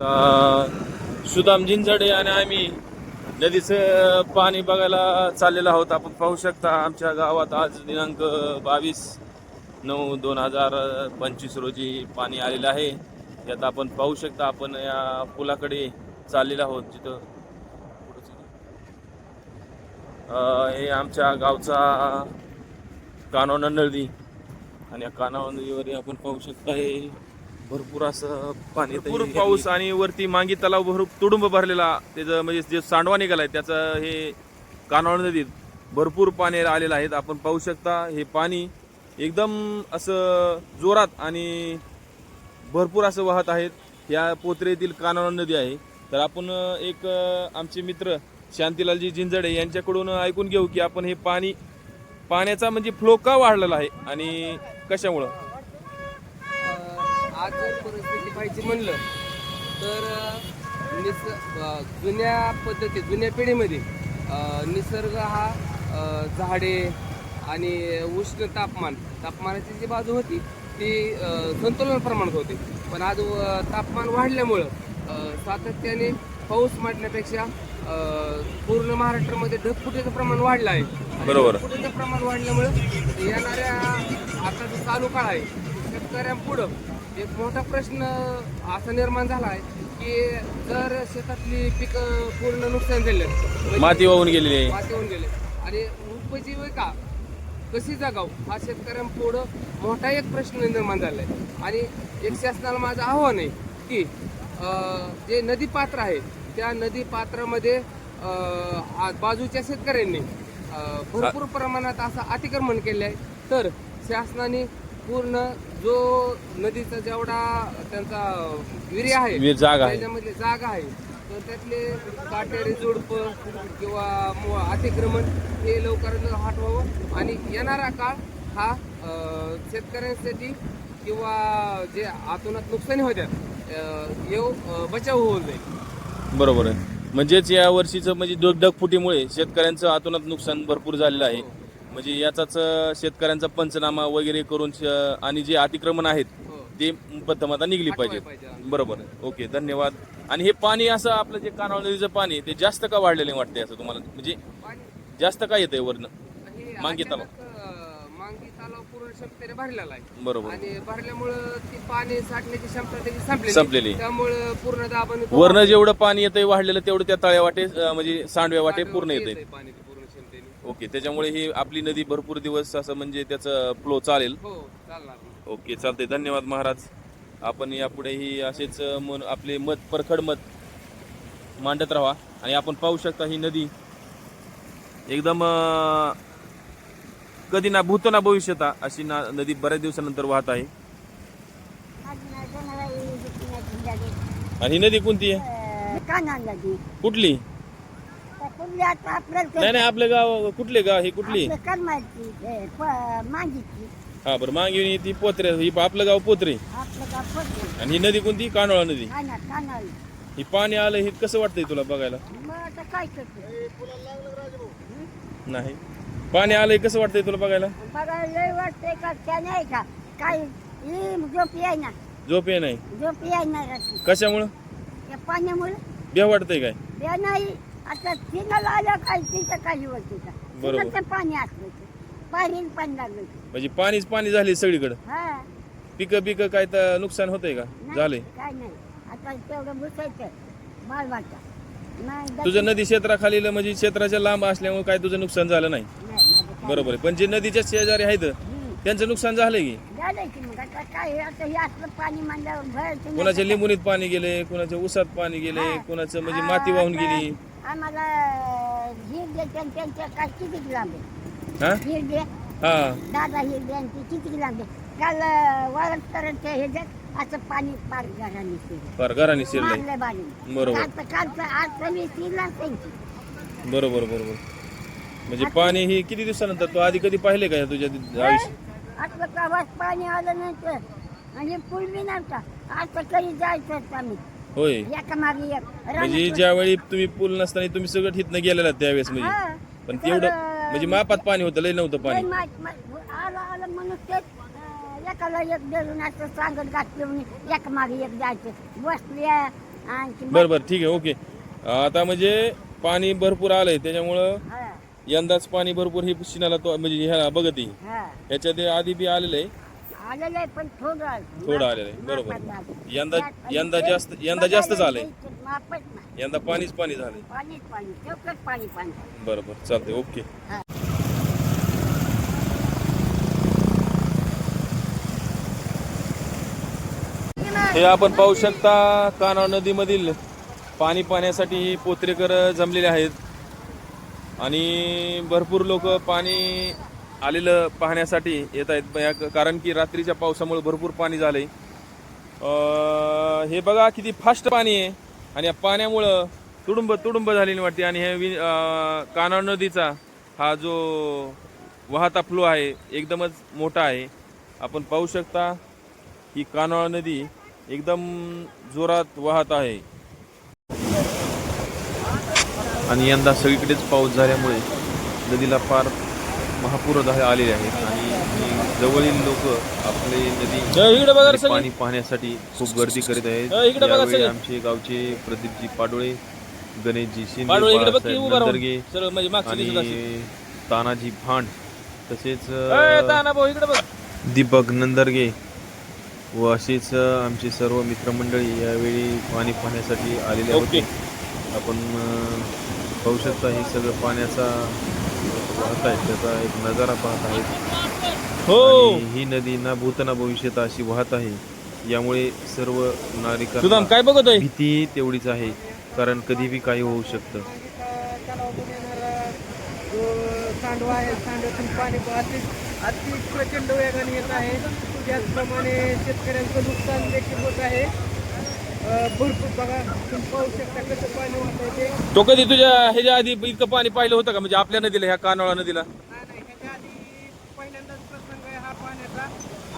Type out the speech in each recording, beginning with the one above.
सुदाम जिंजडे आणि आम्ही नदीचं पाणी बघायला चाललेलो आहोत. आपण पाहू शकता आमच्या गावात आज दिनांक बावीस नऊ दोन हजार पंचवीस रोजी पाणी आलेलं आहे. यात आपण पाहू शकता आपण या पुलाकडे चाललेलो आहोत जिथं हे आमच्या गावचा कानोना नदी. आणि या कानावा नदीवर आपण पाहू शकता हे भरपूर असं पाणी भरपूर पाऊस आणि वरती मांगी तलाव भर तुडुंब भरलेला त्याचं म्हणजे जे सांडवा निघालाय त्याचं हे कानवड नदीत भरपूर पाणी आलेलं आहे आपण पाहू शकता हे पाणी एकदम असं जोरात आणि भरपूर असं वाहत आहेत. या पोत्रेतील कानवड नदी आहे. तर आपण एक आमचे मित्र शांतीलालजी जिंजडे यांच्याकडून ऐकून घेऊ की आपण हे पाणी पाण्याचा म्हणजे फ्लो का वाढलेला आहे आणि कशामुळं? आज जर परिस्थिती पाहिजे म्हणलं तर निस जुन्या पद्धतीत जुन्या पिढीमध्ये निसर्ग हा झाडे आणि उष्ण तापमान तापमानाची जी बाजू होती ती संतुलन प्रमाणात होती पण आज तापमान वाढल्यामुळं सातत्याने पाऊस मांडण्यापेक्षा पूर्ण महाराष्ट्रामध्ये ढगफुटीचं प्रमाण वाढलं आहे बरोबर. प्रमाण वाढल्यामुळं येणाऱ्या आता जो चालू काळ आहे शेतकऱ्यांपुढं एक मोठा प्रश्न असा निर्माण झाला आहे की जर शेतातली पिकं पूर्ण नुकसान झालं म्हणजे माती वाहून गेलेली आहे. माती होऊन गेले. आणि उपजीविका कशी जगाव हा शेतकऱ्यांपुढं मोठा एक प्रश्न निर्माण झालाय. आणि एक शासनाला माझं आव्हान आहे की अं, जे नदी पात्र आहे त्या नदी पात्रामध्ये अं, आ- बाजूच्या शेतकऱ्यांनी अं, भरपूर प्रमाणात असं अतिक्रमण केले आहे तर शासनाने पूर्ण जो नदीचा जेवढा त्यांचा विर्य आहे जागा आहे. त्याच्यामध्ये जागा आहे तर त्यातले काटेरी जोडप किंवा मु- अतिक्रमण हे लवकरात हटवावं. आणि येणारा काळ हा शेतकऱ्यांसाठी किंवा जे आतोनात नुकसानी होत्या येऊ बचाव होऊन जाईल. बरोबर आहे. म्हणजेच या वर्षीचं म्हणजे ढग ढगफुटीमुळे शेतकऱ्यांचं आतोनात नुकसान भरपूर झालेलं आहे. म्हणजे याचाच शेतकऱ्यांचा पंचनामा वगैरे करून आणि जे अतिक्रमण आहेत हो. ते प्रथमता निघली पाहिजे. बरोबर आहे. ओके धन्यवाद. आणि हे पाणी असं आपलं जे कानावळ नदीचं पाणी आहे, ते जास्त का वाढलेले वाटते असं तुम्हाला? म्हणजे जास्त का येतंय वरनं? मांगी तलाव. मांगी तलाव पूर्ण क्षमतेने भरलेला आहे. बरोबर. आणि भरल्यामुळं ती पाणी साठण्याची क्षमता त्याची संपलेली संपलेली. त्यामुळं पूर्ण दाबाने वरनं जेवढं पाणी येतंय वाढलेलं तेवढं त्या तळ्या वाटे म्हणजे सांडव्या वाटे पूर्ण येते येतंय. पाणी क्षमतेने ओके त्याच्यामुळे ही आपली नदी भरपूर दिवस असं म्हणजे त्याचं फ्लो चालेल. हो चालणार ओके चालते धन्यवाद महाराज. आपण यापुढेही असेच मन आपले मत परखड मत मांडत राहा आणि आपण पाहू शकता ही नदी एकदम अं, कधी ना भूत ना भविष्यता अशी ना नदी बऱ्याच दिवसानंतर वाहत आहे. आणि ही नदी कोणती आहे? कुठली? कुठली आता आपल्याला नाही नाही आपलं गाव कुठले गाव ही कुठली? करमायची हे, मागितली हा बरं मागे ती पोत्रे ही आपलं गाव पोत्रे. आपलं का पडते आणि ही नदी कोणती? कानोळा नदी. काना कानाल ही पाणी आलं हे कसं वाटतंय तुला बघायला? मग आता काय करते? नाही. पाणी आलंय कसं वाटतंय तुला बघायला? बघा लय वाटतंय का त्या नाही का? काय ही झोप याय ना. झोप ये नाही. झोप याय ना रात्री. कशामुळं? त्या पाण्यामुळे. बे वाटतंय काय? त्या नाही आता तिला आलं काय तिथं काही होती का बरोबर. तिथं पाणी असलं ते. पाणी पाणी लागलं म्हणजे पाणीच पाणी झाले सगळीकडे? हा. पिकं पिकं काय तर नुकसान होतंय का? नाही, झालंय? काय नाही. आता तेवढं बसायचं बालवाचा नाही तुझं नदी क्षेत्राखाली म्हणजे क्षेत्राच्या लांब असल्यामुळे काय तुझं नुकसान झालं नाही? नाही, माझं काय बरोबर आहे. पण जे नदीच्या शेजारी आहेत हम्म. त्यांचं नुकसान झालंय की? झालंय की मग. आता काय आता हे असलं पाणी मांडल्यावर भरायचं नाही. कुणाच्या? लिंबुनीत पाणी गेले कुणाच्या उसात पाणी गेले हा. कुणाचं म्हणजे माती वाहून गेली. आम्हाला त्यांच्या काय किती लांब? आहे हा? हिर द्या हा. दादा हिर द्यांची किती लांब? आहे काल वळत करत ह्याच्यात असं पाणी पार घराने शिरलं. फार घराने शिरलंय. मारलंय बारीने. बरोबर. कालचं कालचं आज कमी शिरला त्यांची. बरोबर बरोबर. म्हणजे पाणी ही किती दिवसानंतर? तू आधी कधी पाहिले का तुझ्या आयुष्य? असलं पाणी आलं नाही तर? आणि पूर्वी नव्हता. आता कधी जायचं आम्ही? होय. एका मागे एक. म्हणजे ज्यावेळी तुम्ही पूल नसताना तुम्ही सगळं हितनं गेलेला त्यावेळेस म्हणजे. पण तेवढं म्हणजे मापात पाणी होतं लय नव्हतं पाणी. माहित- माहित- आलं आलं म्हणून ते अं, एकाला एक असं सांगत घातलं एक मागे एक जायचं. बसल्या आणखी बरं बरं ठीक आहे ओके. आता म्हणजे पाणी भरपूर आलंय त्याच्यामुळं हा, यंदाच पाणी भरपूर ही शिनाला तो म्हणजे ह्याला बघत आहे. हा. ह्याच्यात आधी बी आलेलं आहे. आलेलं आहे पण थोडं आलं. थोडं आलेलं आहे बरोबर. मापात आलं. यंदा त्यात- यंदा जास्त यंदा जास्तच आलंय मापच नाही. यंदा पाणीच पाणी झालंय पाणीच पाणी तेवढंच पाणी पाणी. बरं बरं चालतंय ओके. हा. हे आपण पाहू शकता कान्हा नदीमधील पाणी पाण्यासाठी पोत्रेकर जमलेले आहेत. आणि भरपूर लोक पाणी आलेलं पाहण्यासाठी येत आहेत. या- कारण की रात्रीच्या पावसामुळे भरपूर पाणी झालंय. आहे हे बघा किती फास्ट पाणी आहे. आणि या पाण्यामुळं तुडुंब तुडुंब झालेली वाटते. आणि हे वि- अं, नदीचा हा जो वाहता फ्लो आहे एकदमच मोठा आहे. आपण पाहू शकता ही कानोळा नदी एकदम जोरात वाहत आहे. आणि यंदा सगळीकडेच पाऊस झाल्यामुळे नदीला फार महापूर झा- आलेले आहेत आणि जवळील लोक आपले नदी पाणी पाहण्यासाठी खूप गर्दी करीत आहेत. यावेळी आमचे गावचे प्रदीपजी पाडोळे गणेशजी शिंदे नंदरगे आणि तानाजी भांड तसेच दीपक नंदरगे व असेच आमचे सर्व मित्रमंडळी यावेळी पाणी पाहण्यासाठी आलेले होते. आपण पाहू शकता हे सगळं पाण्याचा वाहत आहे त्याचा एक नजारा पाहत आहेत. हो! ही नदी ना भूत ना भविष्यात अशी वाहत आहे. यामुळे सर्व सुदाम नागरिकांना काय बघतोय? भीती तेवढीच आहे कारण कधी बी काही होऊ शकतं. जो सांडवा आहे पाणी अति अति प्रचंड वेगाने येत आहे. त्याचप्रमाणे शेतकऱ्यांचं नुकसान देखील होत आहे. भरपूर बघा तुम्ही पाहू शकता कसं पाणी वाहत आहे ते. तो कधी तुझ्या ह्याच्या आधी इतकं पाणी पाहिलं होतं का? म्हणजे आपल्या नदीला ह्या कानोळा नदीला? नाही नाही ह्याच्या आधी पहिल्यांदाच प्रसंग आहे हा पाण्याचा.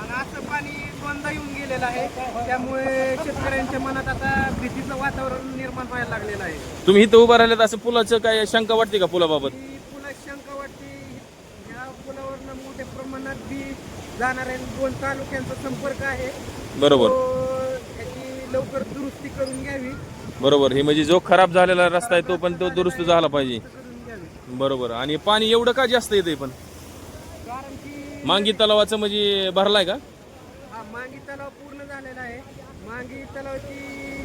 आणि असं पाणी दोनदा येऊन गेलेलं आहे. त्यामुळे शेतकऱ्यांच्या मनात आता भीतीचं वातावरण निर्माण व्हायला लागलेलं आहे. तुम्ही इथं उभं राहिल्यात असं पुलाचं काय शंका वाटते का पुलाबाबत? ही पुला शंका वाटते ह्या पुलावरनं मोठ्या प्रमाणात बी जाणाऱ्या दोन तालुक्यांचा संपर्क आहे. बरोबर. तो लवकर दुरुस्ती करून घ्यावी. बरोबर. हे म्हणजे जो खराब झालेला रस्ता आहे तो पण तो दुरुस्त झाला पाहिजे. करून घ्यावी. बरोबर. आणि पाणी एवढं का जास्त येते पण? कारण की मांगी तलावाचं म्हणजे भरलाय का? हा मांगी तलाव पूर्ण झालेला आहे. मांगी तलावाची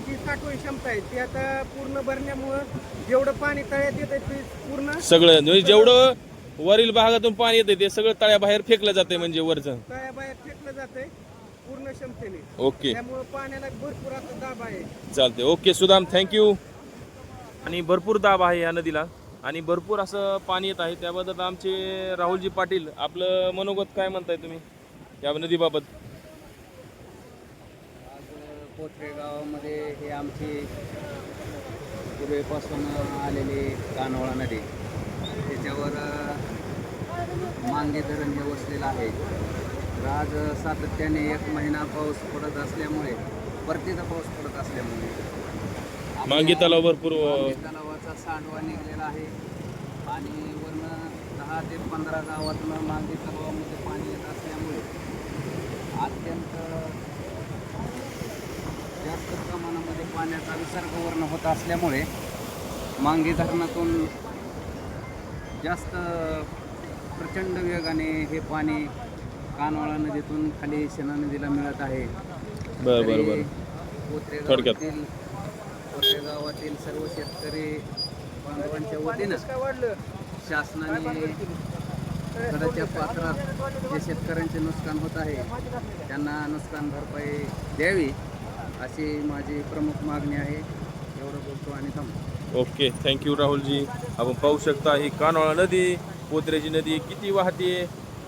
जी साठवण क्षमता आहे ती आता पूर्ण भरण्यामुळं जेवढं पाणी तळ्यात येत ते पूर्ण सगळं म्हणजे जेवढं वरील भागातून पाणी येते ते सगळं तळ्याबाहेर फेकलं जाते म्हणजे वरचं. तळ्याबाहेर फेकलं जातंय. पूर्ण क्षमतेने. ओके. त्यामुळं पाण्याला भरपूर असा दाब आहे. चालते ओके सुदाम थँक्यू आणि भरपूर दाब आहे या नदीला. आणि भरपूर असं पाणी येत आहे. त्याबद्दल आमचे राहुलजी पाटील आपलं मनोगत काय म्हणताय तुम्ही या नदीबाबत? आज कोथरे गावामध्ये हे आमची पूर्वीपासून आलेली कानोळा नदी. त्याच्यावर मांगे धरण हे वसलेलं आहे तर आज सातत्याने एक महिना पाऊस पडत असल्यामुळे परतीचा पाऊस पडत असल्यामुळे. मांगी तलाव भरपूर मांगी तलावाचा सांडवा निघलेला आहे. आणि वरनं दहा ते पंधरा गावातून मांगी तलावामध्ये पाणी येत असल्यामुळे अत्यंत जास्त प्रमाणामध्ये पाण्याचा विसर्ग वर्ण होत असल्यामुळे मांगी धरणातून जास्त प्रचंड वेगाने हे पाणी कानोळा नदीतून खाली शेणा नदीला मिळत आहे. बरं बरं बरं. थोडक्यात. सर्व शेतकरी बांधवांच्या वतीनं शासनाने सडाच्या पात्रात जे शेतकऱ्यांचे नुकसान होत आहे त्यांना नुकसान भरपाई द्यावी अशी माझी प्रमुख मागणी आहे. एवढं बोलतो आणि थांबतो ओके थँक्यू राहुलजी. आपण पाहू शकता ही कानोळा नदी पोत्र्याची नदी किती वाहते?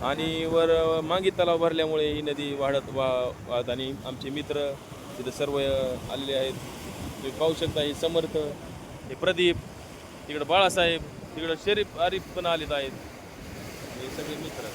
आणि वर मांगी तलाव भरल्यामुळे ही नदी वाढत वा वाहत आणि आमचे मित्र तिथं सर्व आलेले आहेत. तुम्ही पाहू शकता हे समर्थ हे प्रदीप तिकडं बाळासाहेब तिकडं शरीफ आरिफ पण आलेत आहेत. हे सगळे मित्र.